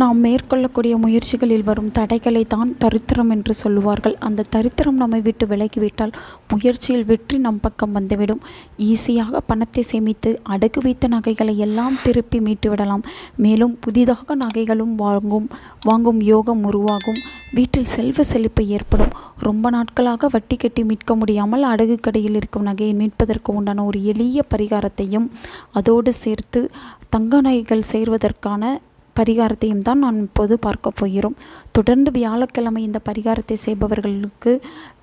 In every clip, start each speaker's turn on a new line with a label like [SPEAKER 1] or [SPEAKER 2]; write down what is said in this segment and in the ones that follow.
[SPEAKER 1] நாம் மேற்கொள்ளக்கூடிய முயற்சிகளில் வரும் தடைகளை தான் தரித்திரம் என்று சொல்லுவார்கள். அந்த தரித்திரம் நம்மை விட்டு விலகிவிட்டால் முயற்சியில் வெற்றி நம் பக்கம் வந்துவிடும். ஈஸியாக பணத்தை சேமித்து அடகு வைத்த நகைகளை எல்லாம் திருப்பி மீட்டுவிடலாம் மேலும் புதிதாக நகைகளும் வாங்கும் வாங்கும் யோகம் உருவாகும். வீட்டில் செல்வ செழிப்பு ஏற்படும். ரொம்ப நாட்களாக வட்டி கட்டி மீட்க முடியாமல் அடகு கடையில் இருக்கும் நகையை மீட்பதற்கு உண்டான ஒரு எளிய பரிகாரத்தையும் அதோடு சேர்த்து தங்க நகைகள் சேர்வதற்கான பரிகாரத்தையும் தான் நான் இப்போது பார்க்க போகிறோம். தொடர்ந்து வியாழக்கிழமை இந்த பரிகாரத்தை செய்பவர்களுக்கு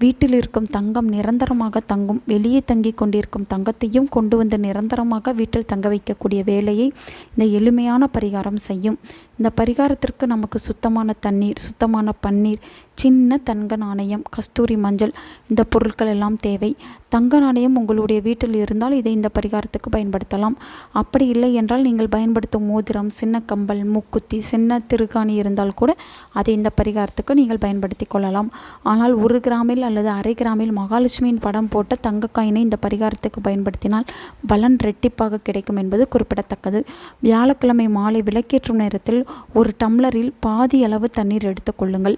[SPEAKER 1] வீட்டில் இருக்கும் தங்கம் நிரந்தரமாக தங்கும் வெளியே தங்கி கொண்டிருக்கும் தங்கத்தையும் கொண்டு வந்து நிரந்தரமாக வீட்டில் தங்க வைக்கக்கூடிய வேலையை இந்த எளிமையான பரிகாரம் செய்யும். இந்த பரிகாரத்திற்கு நமக்கு சுத்தமான தண்ணீர் சுத்தமான பன்னீர் சின்ன தங்க நாணயம் கஸ்தூரி மஞ்சள் இந்த பொருட்கள் எல்லாம் தேவை. தங்க நாணயம் உங்களுடைய வீட்டில் இருந்தால் இதை இந்த பரிகாரத்துக்கு பயன்படுத்தலாம். அப்படி இல்லை என்றால் நீங்கள் பயன்படுத்தும் மோதிரம் சின்ன கம்பல் மு மூக்குத்தி சின்ன திருகாணி இருந்தால் கூட அதை இந்த பரிகாரத்துக்கு நீங்கள் பயன்படுத்தி கொள்ளலாம். ஆனால் ஒரு கிராமில் அல்லது அரை கிராமில் மகாலட்சுமியின் படம் போட்ட தங்கக்காயினை இந்த பரிகாரத்துக்கு பயன்படுத்தினால் பலன் ரெட்டிப்பாக கிடைக்கும் என்பது குறிப்பிடத்தக்கது. வியாழக்கிழமை மாலை விளக்கேற்றும் நேரத்தில் ஒரு டம்ளரில் பாதி அளவு தண்ணீர் எடுத்துக்கொள்ளுங்கள்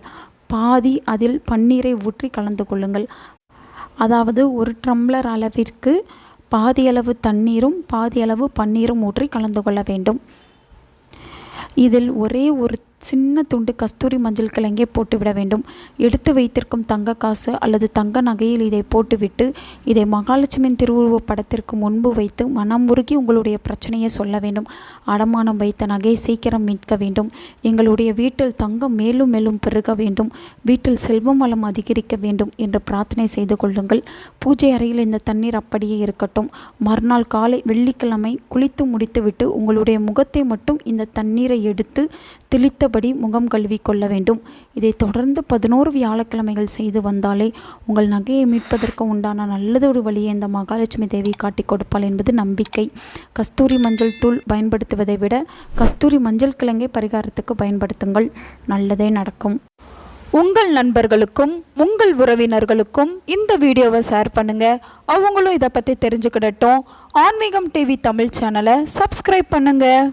[SPEAKER 1] பாதி அதில் பன்னீரை ஊற்றி கலந்து கொள்ளுங்கள். அதாவது ஒரு டம்ளர் அளவிற்கு பாதி அளவு தண்ணீரும் பாதி அளவு பன்னீரும் ஊற்றி கலந்து கொள்ள வேண்டும். இதில் ஒரே ஒரு சின்ன துண்டு கஸ்தூரி மஞ்சள் கிழங்கே போட்டுவிட வேண்டும். எடுத்து வைத்திருக்கும் தங்க காசு அல்லது தங்க நகையில் இதை போட்டுவிட்டு இதை மகாலட்சுமியின் திருவுருவ படத்திற்கு முன்பு வைத்து மனம் உருகி உங்களுடைய பிரச்சனையை சொல்ல வேண்டும். அடமானம் வைத்த நகையை சீக்கிரம் மீட்க வேண்டும். எங்களுடைய வீட்டில் தங்கம் மேலும் மேலும் பெருக வேண்டும். வீட்டில் செல்வம் வளம் அதிகரிக்க வேண்டும் என்று பிரார்த்தனை செய்து கொள்ளுங்கள். பூஜை அறையில் இந்த தண்ணீர் அப்படியே இருக்கட்டும். மறுநாள் காலை வெள்ளிக்கிழமை குளித்து முடித்துவிட்டு உங்களுடைய முகத்தை மட்டும் இந்த தண்ணீரை எடுத்து தெளித்தபடி முகம் கழுவி கொள்ள வேண்டும். இதை தொடர்ந்து பதினோரு வியாழக்கிழமைகள் செய்து வந்தாலே உங்கள் நகையை மீட்பதற்கு உண்டான நல்லதொரு வழியை இந்த மகாலட்சுமி தேவி காட்டி கொடுப்பாள் என்பது நம்பிக்கை. கஸ்தூரி மஞ்சள் தூள் பயன்படுத்துவதை விட கஸ்தூரி மஞ்சள் கிழங்கை பரிகாரத்துக்கு பயன்படுத்துங்கள். நல்லதே நடக்கும். உங்கள் நண்பர்களுக்கும் உங்கள் உறவினர்களுக்கும் இந்த வீடியோவை ஷேர் பண்ணுங்க. அவங்களும் இதை பற்றி தெரிஞ்சுக்கிடட்டும். ஆன்மீகம் டிவி தமிழ் சேனலை சப்ஸ்கிரைப் பண்ணுங்கள்